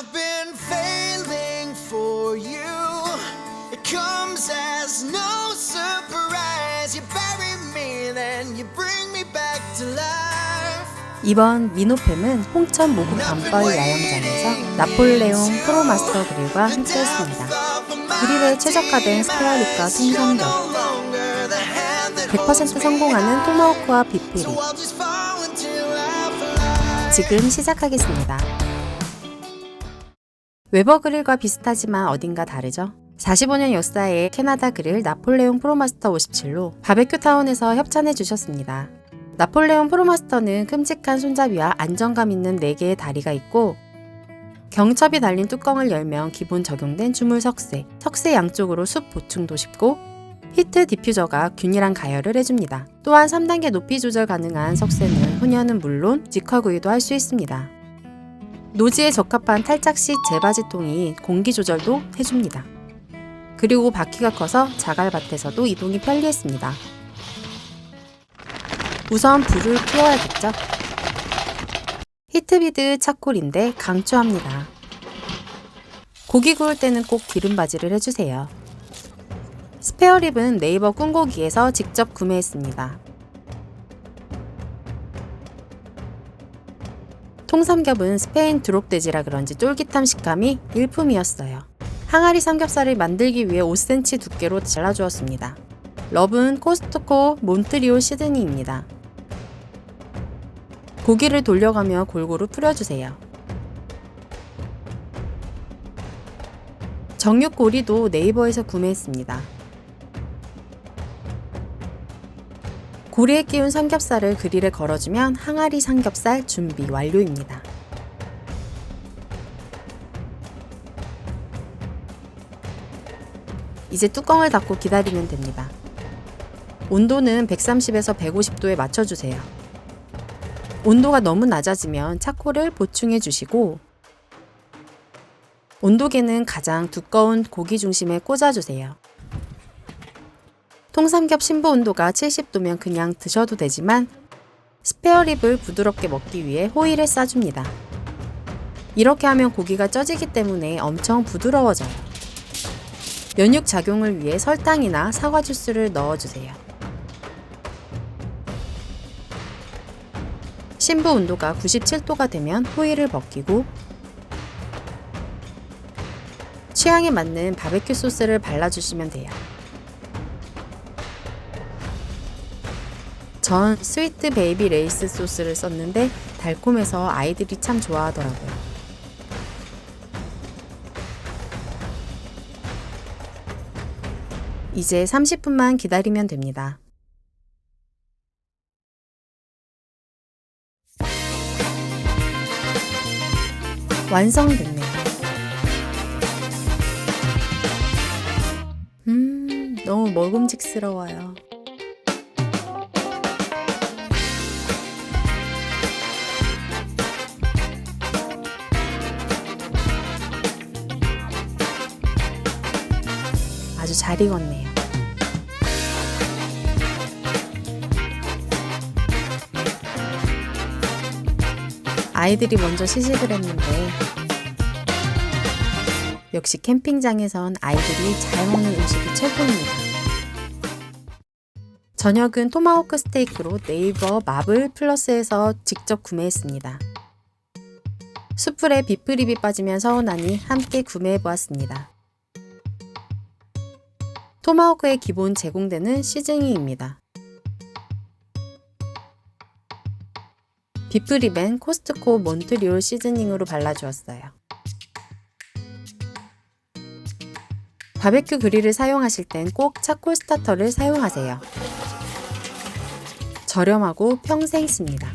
I've been failing for you. It comes as no surprise. You bury me, then you bring me back to life. 이번 미노팸은 홍천 모국 밤벌 야영장에서 나폴레옹 프로마스터 그릴과 함께했습니다. 그릴에 최적화된 스페어립과 통삼겹, 100% 성공하는 토마호크와 비프리. 지금 시작하겠습니다. 웨버 그릴과 비슷하지만 어딘가 다르죠? 45년 역사의 캐나다 그릴 나폴레옹 프로마스터 57로 바베큐 타운에서 협찬해 주셨습니다. 나폴레옹 프로마스터는 큼직한 손잡이와 안정감 있는 4개의 다리가 있고 경첩이 달린 뚜껑을 열면 기본 적용된 주물 석쇠, 석쇠 양쪽으로 숲 보충도 쉽고 히트 디퓨저가 균일한 가열을 해줍니다. 또한 3단계 높이 조절 가능한 석쇠는 혼연은 물론 직화구이도 할 수 있습니다. 노지에 적합한 탈착식 재바지통이 공기 조절도 해줍니다. 그리고 바퀴가 커서 자갈밭에서도 이동이 편리했습니다. 우선 불을 켜야겠죠? 히트비드 차콜인데 강추합니다. 고기 구울 때는 꼭 기름 바지를 해주세요. 스페어립은 네이버 꾼고기에서 직접 구매했습니다. 통삼겹은 스페인 드롭돼지라 그런지 쫄깃함 식감이 일품이었어요. 항아리 삼겹살을 만들기 위해 5cm 두께로 잘라주었습니다. 럽은 코스트코 몬트리올 시드니입니다. 고기를 돌려가며 골고루 뿌려주세요. 정육고리도 네이버에서 구매했습니다. 고리에 끼운 삼겹살을 그릴에 걸어주면 항아리 삼겹살 준비 완료입니다. 이제 뚜껑을 닫고 기다리면 됩니다. 온도는 130에서 150도에 맞춰주세요. 온도가 너무 낮아지면 차콜을 보충해 주시고 온도계는 가장 두꺼운 고기 중심에 꽂아주세요. 통삼겹 신부 온도가 70도면 그냥 드셔도 되지만 스페어립을 부드럽게 먹기 위해 호일에 싸줍니다. 이렇게 하면 고기가 쪄지기 때문에 엄청 부드러워져요. 면육 작용을 위해 설탕이나 사과 주스를 넣어주세요. 신부 온도가 97도가 되면 호일을 벗기고 취향에 맞는 바베큐 소스를 발라주시면 돼요. 전 스위트 베이비 레이스 소스를 썼는데 달콤해서 아이들이 참 좋아하더라고요. 이제 30분만 기다리면 됩니다. 완성됐네요. 음, 너무 먹음직스러워요. 아주 잘 익었네요. 아이들이 먼저 시식을 했는데 역시 캠핑장에선 아이들이 잘 먹는 음식이 최고입니다. 저녁은 토마호크 스테이크로 네이버 마블 플러스에서 직접 구매했습니다. 숯불에 비프립이 빠지면 서운하니 함께 구매해보았습니다. 토마호크의 기본 제공되는 시즈닝입니다. 비프립엔 코스트코 몬트리올 시즈닝으로 발라주었어요. 바베큐 그릴을 사용하실 땐 꼭 차콜 스타터를 사용하세요. 저렴하고 평생 씁니다.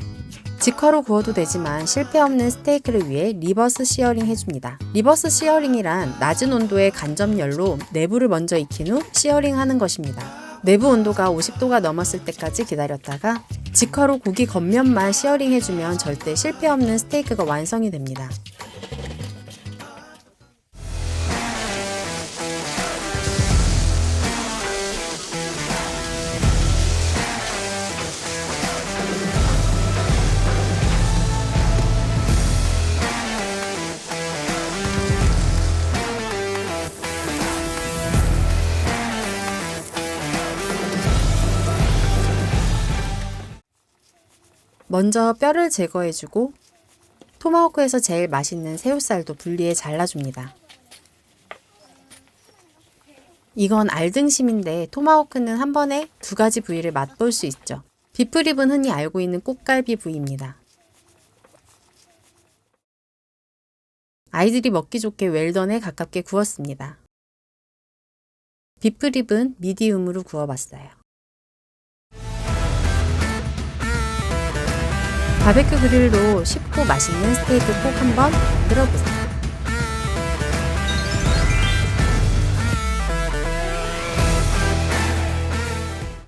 직화로 구워도 되지만 실패 없는 스테이크를 위해 리버스 시어링 해줍니다. 리버스 시어링이란 낮은 온도의 간접열로 내부를 먼저 익힌 후 시어링 하는 것입니다. 내부 온도가 50도가 넘었을 때까지 기다렸다가 직화로 고기 겉면만 시어링 해주면 절대 실패 없는 스테이크가 완성이 됩니다. 먼저 뼈를 제거해주고 토마호크에서 제일 맛있는 새우살도 분리해 잘라줍니다. 이건 알등심인데 토마호크는 한 번에 두 가지 부위를 맛볼 수 있죠. 비프립은 흔히 알고 있는 꽃갈비 부위입니다. 아이들이 먹기 좋게 웰던에 가깝게 구웠습니다. 비프립은 미디움으로 구워봤어요. 바베큐 그릴로 쉽고 맛있는 스테이크 꼭 한번 만들어 보세요.